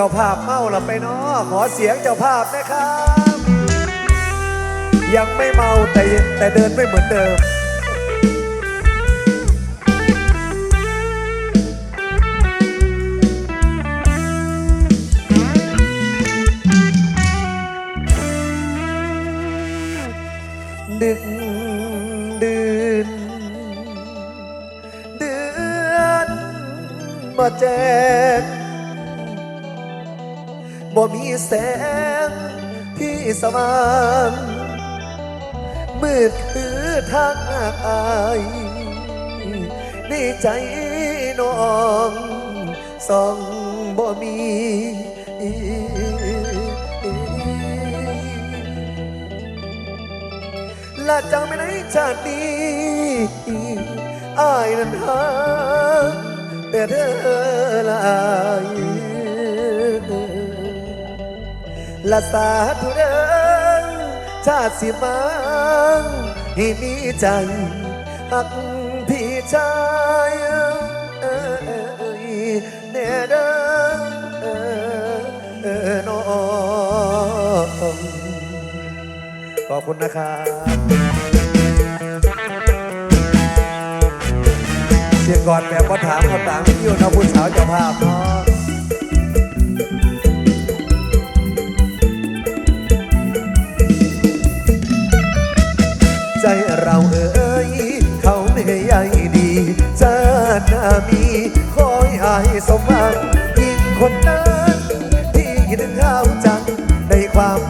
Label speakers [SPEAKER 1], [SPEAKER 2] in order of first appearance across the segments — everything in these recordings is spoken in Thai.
[SPEAKER 1] เจ้าภาพเมาหละไปเนาะขอเสียงเจ้าภาพนะครับ ยังไม่เมาแต่แต่เดินไม่เหมือนเดิมดึกดื่นเดือนมาแจ้ง บ่มีแสงที่สว่างมืดคือทางอายในใจน้องส่องบ่มีละจังไม่ในชาตินี้อายนั้นหาแต่เธอลาย ละสาธุเดินชาติสิมังให้มีใจหักพี่ชายเอ้ยแน่เด้อเออน้องขอบคุณนะครับเสียงก่อนแบบว่าถามคำถามที่อยู่นะผู้สาวเจ้าภาพเนาะ ใจเราเอ่ยเขาไม่ใหญ่ดีชาติหน้ามีคอยอายสมหวังยิ่งคนนั้นที่คิดถึงเขาจังในความ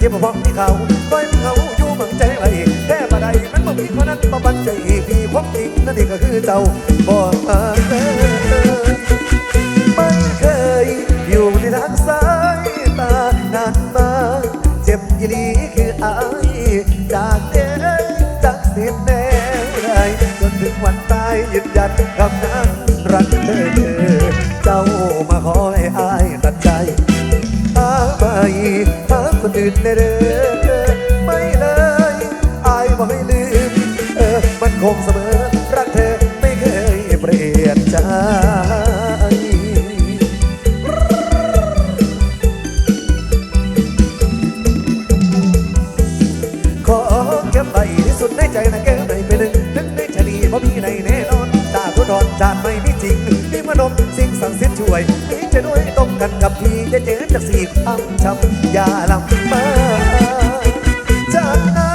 [SPEAKER 1] เจ็บพองที่เขาคอยเขาอยู่บังใจไว้แค่มาใดมันบ่มีคนนั้นมาบันใจพี่ความจริงนั่นนี่ก็คือเจ้าบอกมาเลยไม่เคยอยู่ในทางสายตานานมาเจ็บยีหลีคืออายจากเด็กจากเสียแน่ได้จนถึงวันตายยืนยันคำนั้นรักเธอเจ้ามาขอให้อายตัดใจหาไป นอื่นได้เด้อไม่เลยอายบอกให้ลืม เออมันคงเสมอรักเธอไม่เคยเปลี่ยนใจขอเก็บไว้ที่สุดในใจนะแก้วไหนไปหนึ่งนึกในชะนีเพราะมีในแน่นอนตาทุดอนจานไม่มีจริงมีมนมสิ่งสั่งเสียช่วยมีจะด้วยตรงกันกับพี่จะเจอ จากสี่ความช้ำอย่าลำมาจากหน้า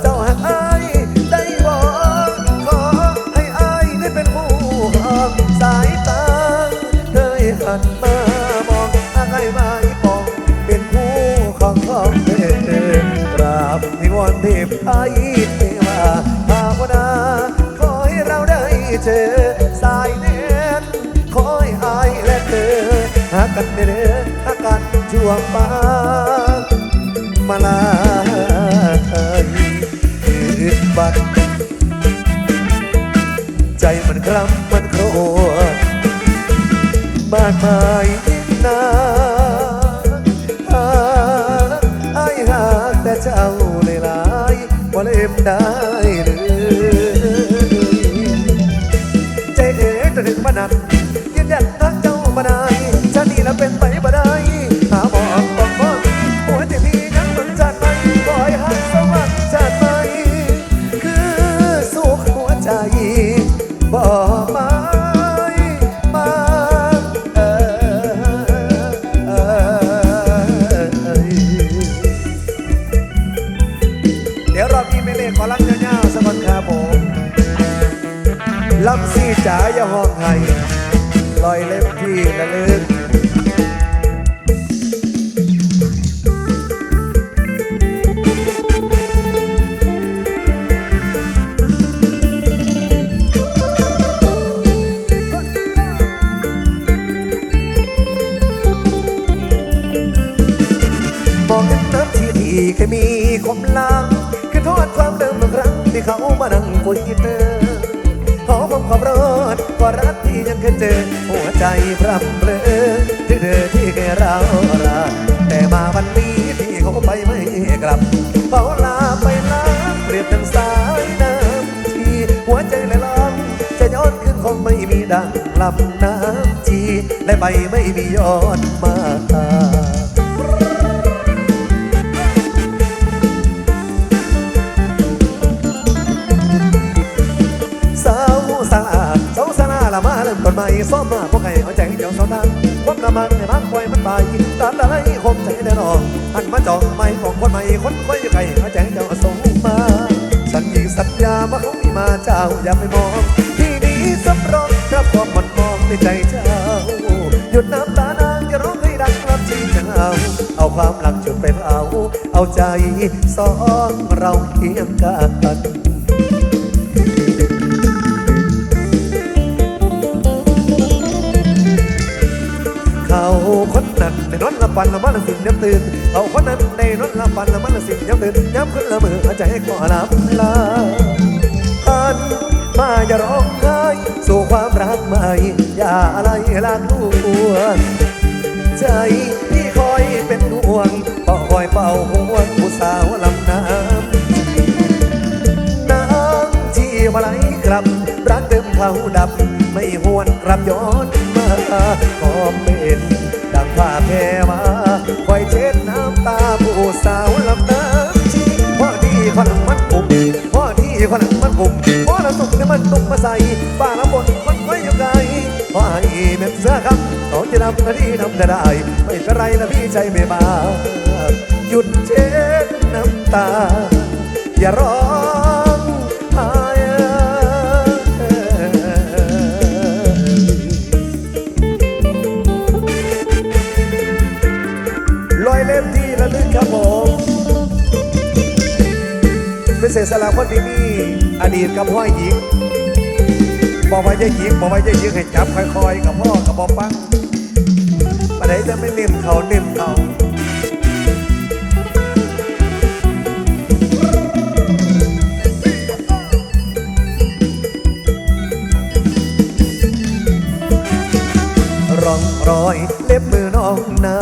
[SPEAKER 1] เจ้าหักอายได้บอกขอให้อ้ายได้เป็นคู่อกสายตาเธอหันมามองอะไรไม่ปอง เป็นผู้ของของเธอกราบนิวรณ์เทพไทยเทวาภาวนาขอให้เราได้เจอสายแน่นขอให้อายและเธอหากันเด้อหากันช่ วงฟ้ามาลาคืนบัด ใจมันคล้ำมันโครวญมากมาย คุยเธอขอความความรอดกว่ารักที่ยังเคยเจอ หัวใจพร่ำเพลอที่เธอที่เคยเรารักแต่มาวันนี้ที่เขาไปไม่กลับเขาลาไปล้างเปรียบดังสายน้ำที่หัวใจละลองจะย้อนขึ้นคงไม่มีดังลำน้ำจีและไปไม่มีย้อนมาส ซ้อมมาพวกไก่เอาใจเจ้าสาวทางความละมันในบ้านคอยมันไปตามอะไรคมใจแน่นอนหันมาจองไม่ของคนใหม่คนคอยอยู่ไก่เอาใจเจ้าส่งมาสัญญาสัญญาว่าเขามีมาเจ้าอย่าไปมอง ที่นี้สำรองรับความหมดมองในใจเจ้าหยุดน้ำตานางอย่าร้องให้ดังรับชีเจ้าเอาความหลังจุดไปเผาเอาใจสองเราเคียงกัน ละปันละมันละสินย้ำตื่นเขาคนนั้นในนอนละปันละมันละสินย้ำตื่นย้ำขึ้นละมือใจก็ลับลาอันมาอย่าร้องไห้สู่ความรักใหม่อย่าอะไรลากลวงใจที่คอยเป็นห่วงเป่าคอยเป่าห่วงผู้สาวลำน้ำน้ำที่มาไหลกลับรักเดิมเขาดับ ไม่หวนกลับย้อนมาขอเป็น ดังผ้าแพรมาคอยเช็ดน้ำตาผู้สาวลำน้ำชีพ่อที่ขนังมันปุ่มพ่อที่ขนังมันปุ่มพ่อละสุกเนี่ยมันตุกมาใส่ป้าละบนมันไว้อยู่ไกลพ่อไอ้เม็ดเสื้อครับต้องจะทำนาที่ทำได้ ไม่เป็นไรนะพี่ใจไม่มาหยุดเช็ดน้ำตา อย่าร้อง เป็นเศษสลักคนที่มีอดีตกับพ่อหญิงบอกว่าจะหญิงบอกว่าจะหญิงให้จับค่อยๆ กับพ่อกับบอกปังมาไหนจะไม่เนิ่มเขาเนิ่มเขาร่องรอยเล็บมือน้องนา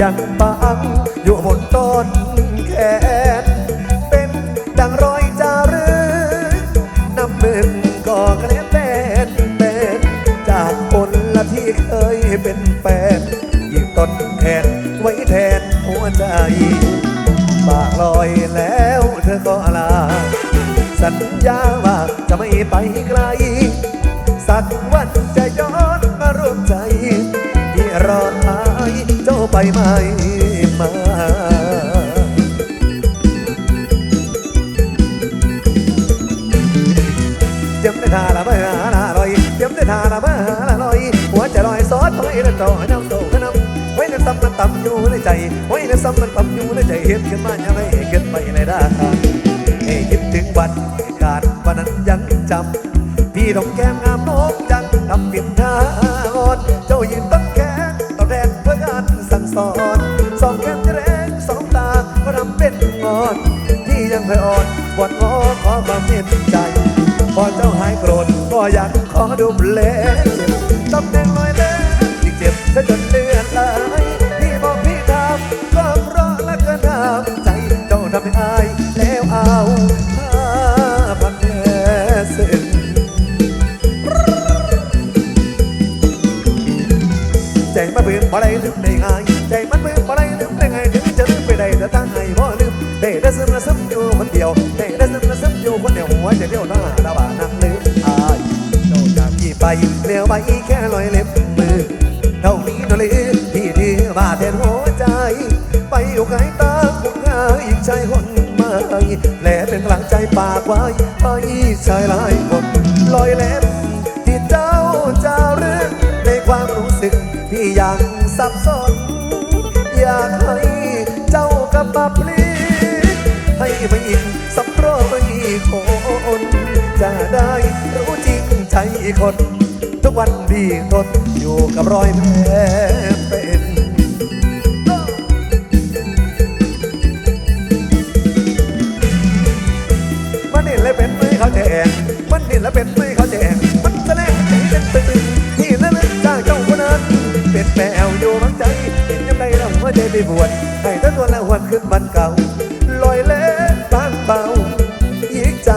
[SPEAKER 1] ยังปังอยู่บนต้นแขน ญาว่าจะไม่ไปไกล สักวันจะย้อนมารวมใจ ที่รอหายเจ้าไปไม่มาเจียมได้ทาละเมื่อหาลอยเจียมได้ทาละเมื่อหาลอย หัวใจลอยซอสถอยแล้วจ่อน้ำโตขนำไว้ในซ้ำมันต่ำอยู่ในใจไว้ในซ้ำมันต่ำอยู่ในใจเห็นขึ้นมาอย่าไม่เกินไปในด้านให้คิดถึงวันการ พี่ดอกแก้มงามนกจันทำปิดหน้าอ่อนเจ้ายืนต้นแขนต่อแรงเพื่อการสั่งสอนสองแก้มจะแรงสองตาก็ทำเป็นงอนพี่ยังเคยอ่อนปวดงอขอความเมตตาใจ พอเจ้าหายโกรธก็อยากขอดูแล มันเบื่อบ่ได้ลืมได้ง่ายใจมันเบื่อบ่ได้ลืมได้ง่ายถึงจะลืมไปได้แต่ตั้งให้บ่ลืมได้แต่ซึมละซึมอยู่คนเดียวได้แต่ซึมละซึมอยู่คนเดียวหัวใจเดียวหน้าดาว่านักลืมอายเจ้าจากพี่ไปเลี้ยวไปแค่ลอยเล็บมือเท่านี้เท่านี้พี่ที่มาแทนหัวใจ ไปอยู่ไกลตาคุณงายอีกใจคนใหม่และเป็นกำลังใจปากไว้ไปชายหลายคนลอยเล็บ รู้สึกพี่ยังสับสน อยากให้เจ้ากลับมาปลิกให้ไปอินสักรอบอีกคนจะได้รู้จริงใจคน ทุกวันพี่ทนอยู่กับรอยแผลเป็นมันนี่แล้วเป็นไหมเขาแทนมันนี่แล้วเป็นไหม บวชให้ทั้งตัวและหวนขึ้นบันเก่าลอยเล่นบางเบายิกใจ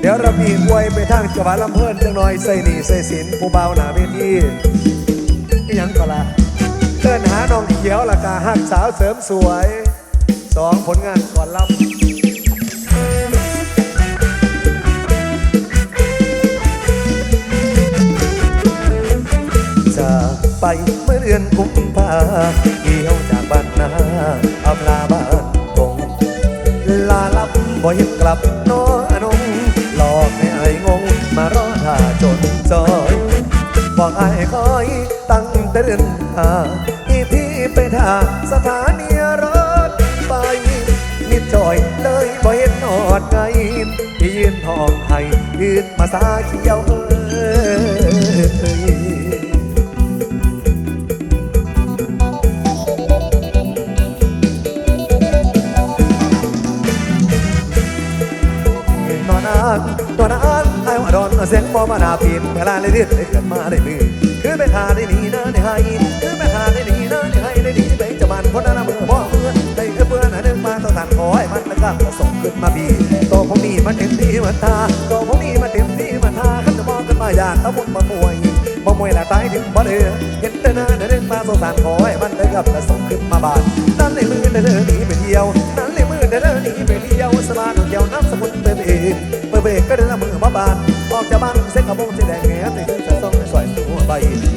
[SPEAKER 1] เดี๋ยวเรามีอวยไปทางจังหวัดลำเพินจังหน่อยใส่หนีใส่สินผู้เบาหนาเวทีอยังก็ละเดินหาน้องเขียวละกาหักสาวเสริมสวย สองผลงานก่อนลำจะไปเมื่อเดือนกุมภาเกี่ยวจากบ้านนาอำลาบ้านตงลาลับบ่เห็นกลับน้อนงหลอกให้ไอ้งง มารอท่าจนจอยบอกไอ้คอยตั้งแต่เดินหาอีพี่ไปท่าสถา องให้ยืนมาสาเขียวเอ้ยนอนอ่านตอนอ่านไอ้ว่าดอนเสียงบ่มานาปีนเวลาเลยเรียกได้เมันต็มที่มันทาตัวผมนี่มันเต็มที่มันทาขันจะมองกันมาอยากตะมุนมามวยมามวยละตายถึงบ่เดือเห็นแต่หน้าหนึ่งมาสงสารขอให้มันได้กับส่งขึ้นมาบานนั่นเลยมือเดินหนีไปเที่ยวนั่นเลยมือเดินหนีไปเที่ยวสบายเที่ยวน้ำสมุนเติมเองเปิดเบรกก็เดินมือมาบานออกจากบ้านเส้นกระบงสีแดงแง่ติดจะต้องสวยตัวใบ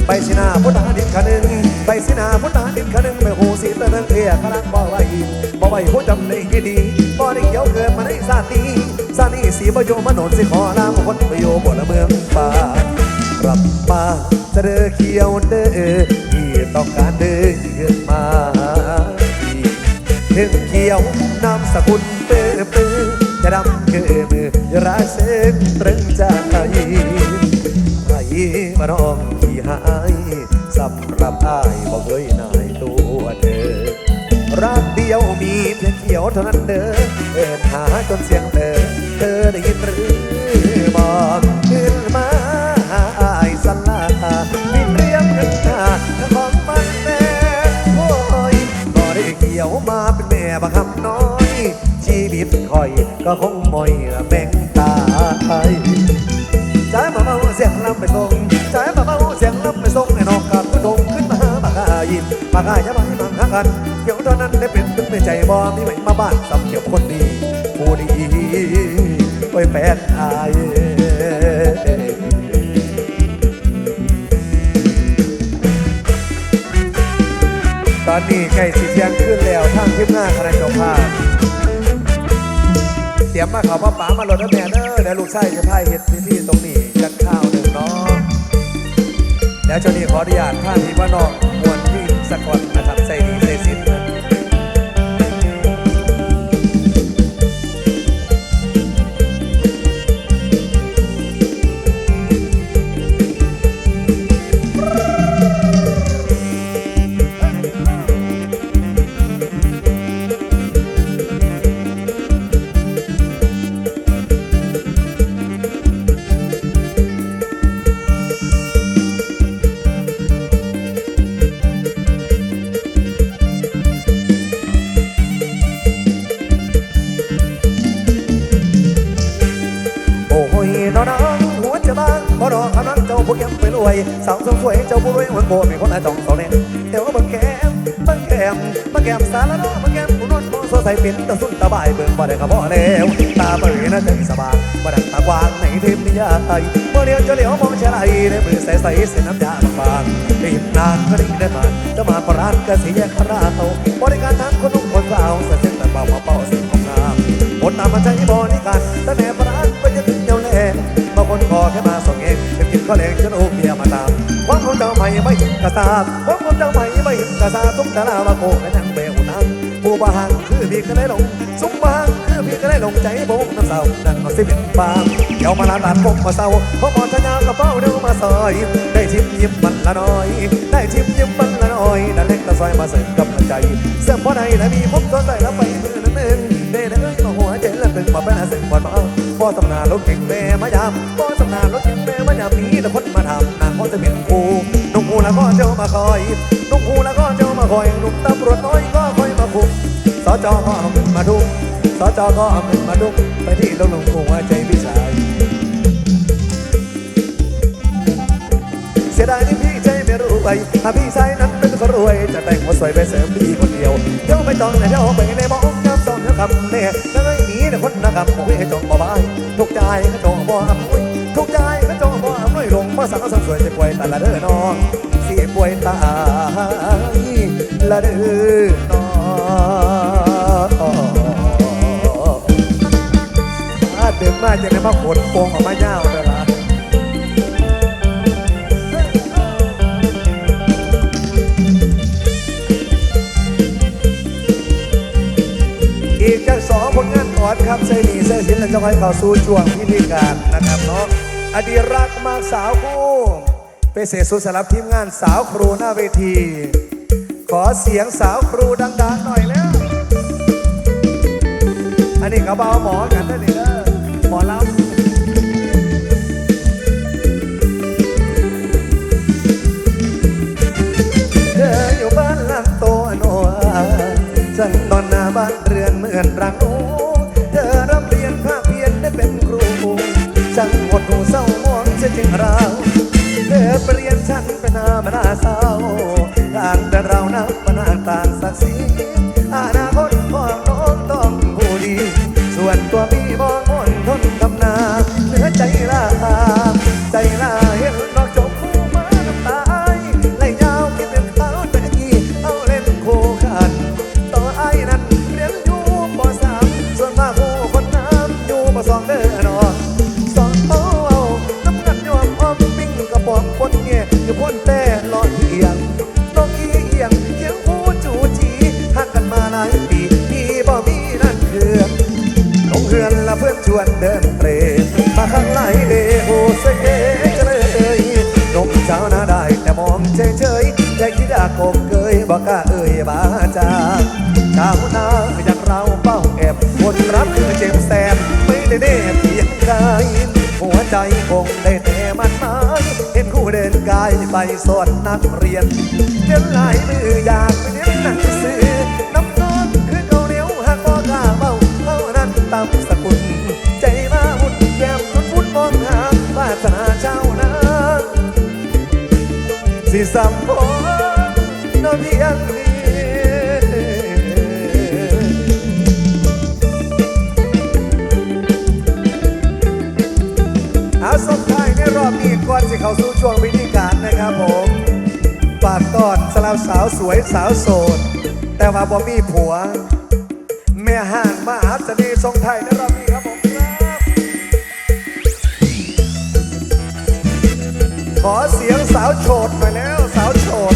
[SPEAKER 1] ใบสินาพุทธาดินขนึงใบสินาพุทธาดินขนึงไม่หูสีเตนึงเทียกำลังบ่ไหวบ่ไหวผู้จำได้ให้ดี บ่ได้เกี่ยวเกิดมาในชาตินี้ชาตีสีประโยมโนนสิขอลาคนประโยบนละเมืองป่ากลับมาจะเด้อเขียวเด้อที่ต้องการเดินมาอีกถึงเขียวนามสกุลเปื้อปื้อจะดำคือมือราเส้นตรึงใจไอ้มาน้องที่หายสำหรับอ้ายบอกเลยนายตัวเธอ รักเดียวมีเพียงเขียวเท่านั้นเด้อเอินหาจนเสียงเธอเธอได้ยินหรือบอกขึ้นมาหาอายสันลาบินเรียมขึ้นหน้าของมันแม่โอ้ยก็ได้เกี่ยวมาเป็นแม่บังคับน้อย ชีวิตคอยก็คงมอยแบ่งตายใจมาเมาเสียงลำไปส่งใจมาเมาเสียงลำไปส่งในนอกกับก็ดงขึ้นมาบากายินบากายะบายมังคักัน เกี่ยวตอนนั้นได้เป็นตึงในใจบอมีไหมมาบ้านสำเกี่ยวคนดีผู้ดีไว้แฟนอายตอนนี้ใกล้สิเที่ยงขึ้นแล้วทางทีมงานคณะเจ้าภาพเตรียมมาเขาพ่อป๋ามาหลดน้ำแม่เด้อเดี๋ยวลูกชายจะพายเห็ดที่ที่ตรงนี้จัดข้าวหนึ่งเนาะเดี๋ยวเจ้านี้ขออนุญาตท่านที่ว่านอกมวน วยสาวสวย เจ้าผู้รวยหัวโบมีคนละจองสองเนี่ยเดี๋ยวบังแกมบังแกมบังแกมสารน้อบังแกมผู้นวลมองโซใส่เป็นตะสุนตะบายเบิ่งบ่ได้กับบ่แล้วตาเปิดน่าจะสบายบ่ดังตากวางในเทพนิยายบ่เลี้ยวจะเลี้ยวมองเฉลยในมือใสใสเส้นน้ำยาบางๆรีบนานก็ได้ได้มาจะมาประรานก็เสียคราเตาบริการทั้งคนนุ่งคนสาวใส่เส้นแต่เบามาเป่าสิ่งของงามคนตามมาใจบริการแต่แม่ประรานก็จะถึงเจ้าแล คนขอแค่มาส่งเองจะกินข้าวแรงจนโอ้เมียมาตามความของเจ้าใหม่ไม่หินกระซาบความของเจ้าใหม่ไม่หินกระซาตุ้งตะลามาโกและนั่งเบลนังผู้บาหังคือพี่ก็ได้ลงสุมบางคือพี่ก็ได้ลงใจโบกน้ำเศร้านั่งก็สิเป็นฟางเดี๋ยวมาลาตาพกมมาเศร้าเพราะหมอชายากระเป๋าเดี๋ยวมาซอยได้ชิมยิ้มมันละน้อย ได้ชิมยิ้มมันละน้อยนั่นเล็กละซอยมาเสริมกำลังใจเสริมพอใดและมีพบตอนใดแล้วไป เป็นอาเซนวันมาพ่อตำนานรถเก่งแม่มายามพ่อตำนานรถเก่งแม่มายามมีแต่คนมาทำนางก็จะเป็นครูนุ่งหูแล้วก็เจ้ามาคอยนุ่งหูแล้วก็เจ้ามาคอยนุ่มตำรวจน้อยก็คอยมาคุมสจก็เอาขึ้นมาดุสจก็เอาขึ้นมาดุไปที่ลงลงหัวใจพี่ชายเสียดายที่พี่ใจไม่รู้ไปถ้าพี่ชายนั้นเป็นคนรวย จะแต่งมาสวยไปเสริมพี่คนเดียวเดี๋ยวไม่ต้องนะเดี๋ยวไปในมองน้ำสองน้ำคำเนี่ยวไม่มีแต่คนนะ ครับโอ้ยให้จงบ่บายทุกใจก็จงบ่อำนวยทุกใจก็จงบ่อำนวยลงมาสาวสวยจะป่วยแต่ละเด้อน้องสิป่วยตายละเด้อน้องอาเดินมาจะได้มาขนโปงออกมาเงา นก่อนครับเซนีเซสินและจะให้เข้าสู่ช่วงพิธีการนะครับเนาะอดีรักมากสาวคู่เป็นเศษสุสำหรับทีมงานสาวครูหน้าเวที ขอเสียงสาวครูดังๆหน่อยแล้ว อันนี้กระเบาหมอกันนะนี่เด้อหมอลำเธออยู่บ้านหลังโตโนอาฉันนอนหน้าบ้านเรือนเหมือนรังโอ ดหูเศร้าหมองเสียจึงเราเธอเปลี่ยนฉันเป็นหน้ามาหน้าเศร้าต่างแต่เรานับมาหน้าต่างศักดิ์ศรี สอนนักเรียนเดินหลายมืออยากไปเรียนหนังสือน้ำนอนคือเขาเหนียวหากบ่กล้าเบาเท่านั้นตามสกุล ใจมาหุ่นแก้มคุณพุ่นมองหาวาสนาเจ้านะสิสัมพ ก่อนสิเข้าสู่ช่วงพิธีการนะครับผมฝากต้อนสาวสาวสวยสาวโสด แต่ว่าบ่มีผัว แม่ห่างมหาเสน่ห์ทรงไทยในรอบนี้ครับผมครับขอเสียงสาวโฉดหน่อยแล้วสาวโฉด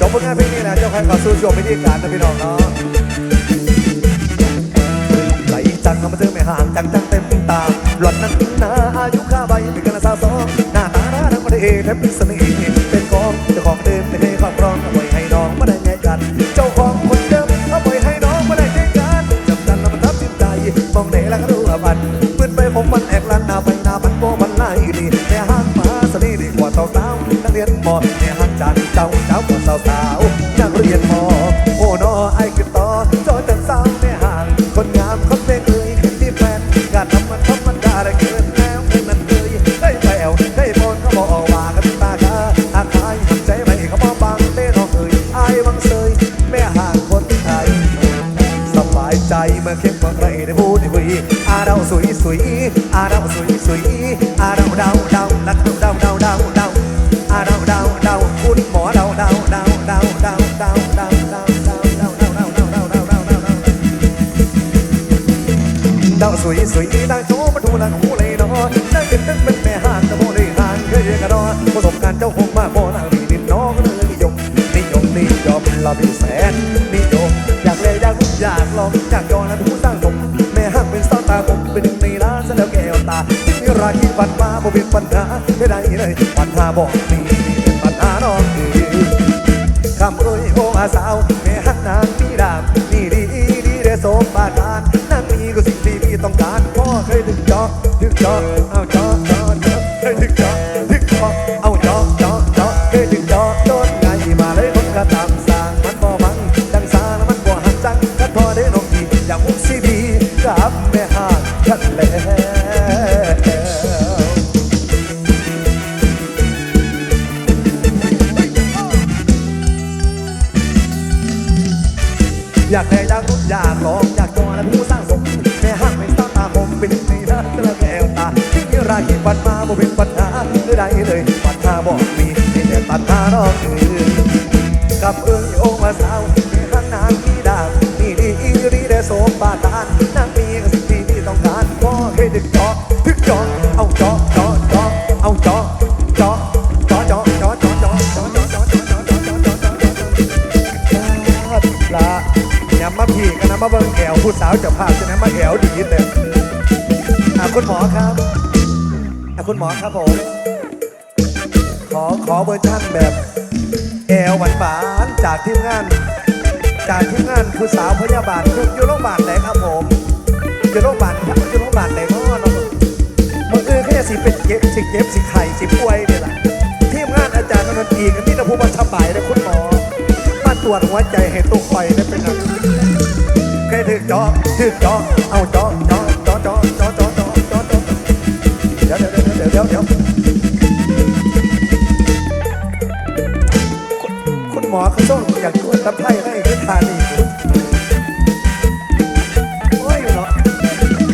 [SPEAKER 1] จบผลงานเพลงนี้นะเจ้าใครขอสู้ช่วงพิธีการนะพี่น้องเนาะ งมาเจอไม่ห่างจังจังเต็มตาหล่อนนั้นหนาอายุข้าใบเป็นกันสาวสองหน้าตาหน้าทั้งประเทศแทบเป็นเสน่ห์เป็นของเจ้าของเดิมไม่เคยครอบครองเอาไว้ให้น้องไม่ได้ไงกันเจ้าของคนเดิมเอาไว้ให้น้องไม่ได้ไงกันจำกันแล้วมันทับจิตใจมองไหนแล้วก็รู้ว่ามันปืนไปผมมันแอกลันหน้าไปหน้ามันโบมันไล่ดีแม่ห้างมาเสน่ห์ดีกว่าสาวสาวนักเรียนมอแม่ห้างจันเจ้าเจ้ากว่าสาวสาวนักเรียนมอ อยากลองอยากยอมและผู้สร้างผมแม่ห่างเป็นสาวตาผมเป็นหนึ่งในล้านซะแล้วแก้วตาที่มีราคีปันมาบ่เป็นปัญหาไม่ได้เลยปัญหาบอกมีเป็นปัญหาน้องเองคำเอ้ยโอ้อาสาวแม่ฮักนางมีดามนี่ดีดีเดโสมบาทานนางมีก็สิ่งที่พี่ต้องการพ่อเคยถึงจอถึงจอเอาจอจ อยากแค่อยากรู้อยากลองอยากจอและผู้สร้างสมแม่ห้างไม่สร้างตาผมเป็นในด้านกระแก้วตาที่มีราคีปัดมาบ่เป็นปัญหาหรือใดเลยปัญหาบอกมีแต่ปัญหารอกคือกับเอ้ยโอมาสาวแม่ห้างนางที่ดาวนี่ดีอีรีได้สมบาทาน ผู้สาวจะภาพจะนะมาแอวดีเลยอะคุณหมอครับอะคุณหมอครับผม ขอขอเวอร์ชั่นแบบ แอวหวานหวานจากทีมงาน จากทีมงานผู้สาวพยาบาลคุณอยู่โรงพยาบาลไหนครับผมอยู่โรงพยาบาลครับอยู่โรงพยาบาลไหนพ่อเนาะน้องมืออื่สิเป็นเจ็บสิเจ็บสิไข่สิป่วยเนี่ยล่ะทีมงานอาจารย์นันทีกันนี่นะผู้บัญชาบายนะคุณหมอมาตรวจหัวใจให้ตุกไปได้เป็นะ ไรเคยถึกจอถึกจอเอาจอจอจอจอจอจอจอจอจอเดี๋ยวเดี๋ยวเดี๋ยวเดี๋ยวเดี๋ยวคุณคุณหมอเขาต้องอยากตรวจตะไคร้ให้คือทานอีกโอ้ยเนาะ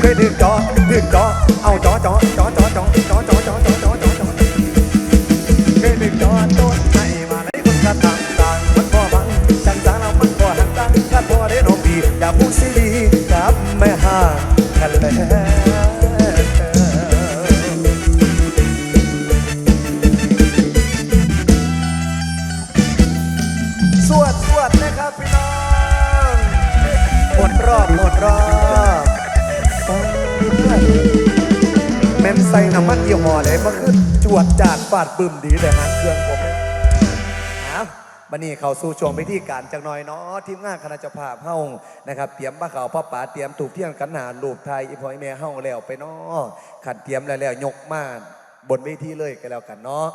[SPEAKER 1] เคยถึกจอถึกจอเอาจอจอจอจอจอจอจอจ ดีอย่าพูดสิดีกับแม่ห่างกันแล้วสวดสวดนะครับพี่น้องหมดรอบหมดรอบแม่นใส่น้ำมันยี่ห้อไหนมาขึ้นจวดจาดฟาดบึ้มดีแต่หางเครื่องผม บันนี้เข้าสู่ช่วงไปที่การจักหน่อยเนาะทีมงานคณะเจ้าภาพเฮานะครับเตรียมมาเขาวพ่อป๋าเตรียมถูกเที่ยงกันหารูปไทยอีพอยแม่เฮาแล้วไปเนาะขัดเตรียมแล้วแล้วยกมาบนเวทีเลยก็แล้วกันเนาะ